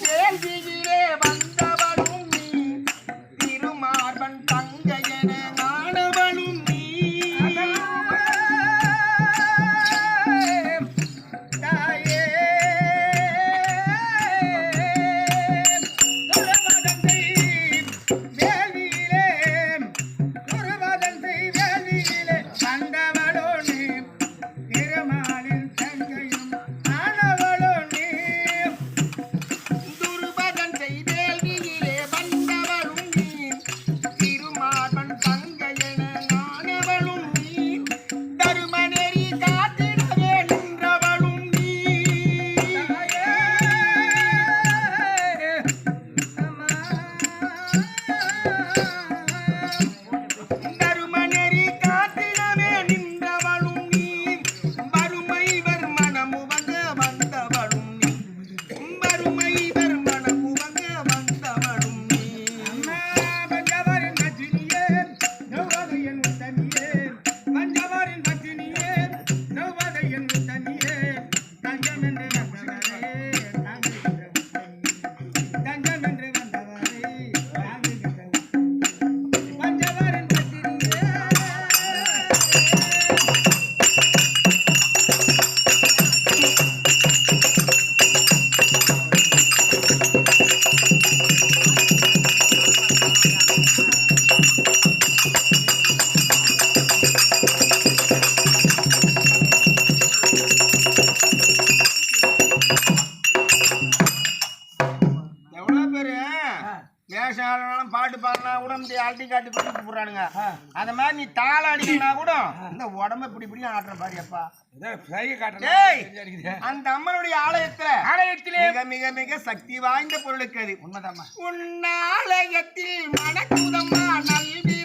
Thế em? Thank you. காட்டு அந்த மாதிரி நீ தாள அடிக்கணும்னா கூட இந்த உடம்பு இப்படி ஆடுற பாரு அந்த அம்மனுடைய ஆலயத்துல ஆலயத்திலே மிக மிக மிக சக்தி வாய்ந்த பொருளுக்கு அது உண்மைதாம்மா. உன்னாலயத்தில் மனக்குதமா நல்வி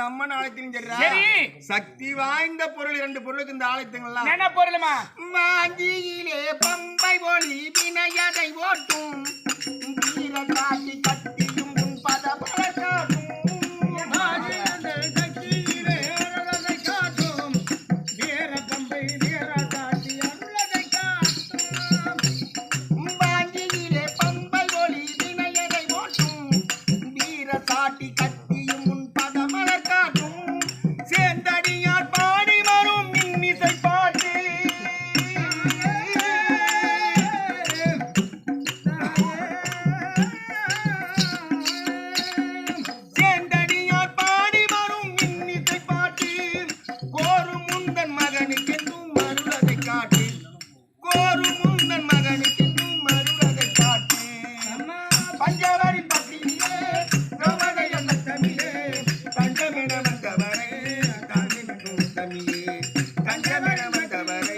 அந்த அம்மன் ஆலயத்திலும் சரி. சக்தி வாய்ந்த பொருள் இரண்டு பொருளுக்கு இந்த ஆலயத்துங்களா என்ன பொருளுமா? மாந்தியிலே பம்பை ஒளி வினையதை ஓட்டும். காட்டி கட்டு Thank you.